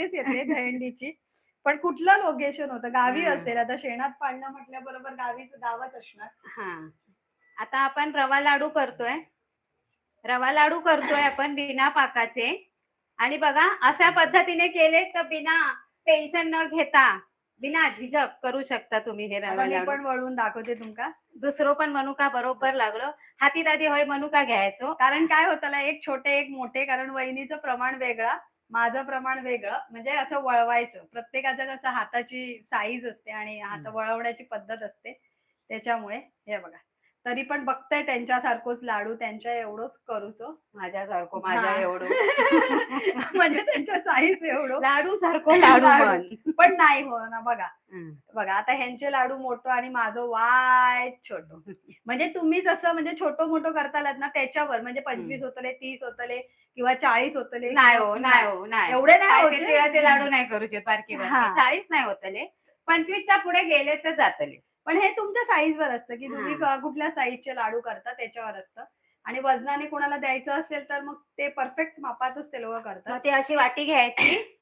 Practice येते दहंडीची पण कुठलं लोकेशन होतं? गावी हा. असेल. आता शेणात पाळणं म्हटल्याबरोबर गावीच गावच असणार. हा. आता आपण रवा लाडू करतोय. रवा लाडू करतोय आपण बिना पाकाचे. आणि बघा अशा पद्धतीने केले तर बिना टेन्शन न घेता बिना झिझक करू शकता तुम्ही हे आता रवा मी लाडू. पण वळून दाखवते तुमका. दुसरं पण मनुका बरोबर लागलं. हाती दादी होय मनुका घ्यायचो. कारण काय होतं ना, एक छोटे एक मोठे कारण वहिनीचं प्रमाण वेगळा. माझं प्रमाण वेगळं. म्हणजे असं वळवायचं. प्रत्येकाच्या कसं हाताची साईज असते आणि हात. वळवण्याची पद्धत असते. त्याच्यामुळे हे बघा. तरी पण बघताय त्यांच्यासारखंच लाडू त्यांच्या एवढंच करूचो. माझ्यासारखं माझ्या. एवढं. म्हणजे त्यांच्या साईज एवढं लाडू सारखं लाडू. पण पण नाही हो ना बघा हं. बघा आता ह्यांचे लाडू मोठं आणि माझं वाय छोटं म्हणजे तुम्ही जसं म्हणजे छोटं मोठं करतालात ना त्याच्यावर म्हणजे पंचवीस होतले तीस होतले किंवा चाळीस होतले नाही हो नाही हो नाही एवढे नाही काय ते. तिळाचे लाडू नाही करूचे बारकी हा. बारकी चाळीस नाही होतले पंचवीसच्या पुढे गेले तर जातले पण हे तुमच्या साईजवर असतं की तुम्ही हा. क- कुठल्या साईजचे लाडू करता त्याच्यावर असतं आणि वजनाने कोणाला द्यायचं असेल तर मग ते परफेक्ट मापातच ते लोक करतात. मग ती अशी वाटी घ्यायची.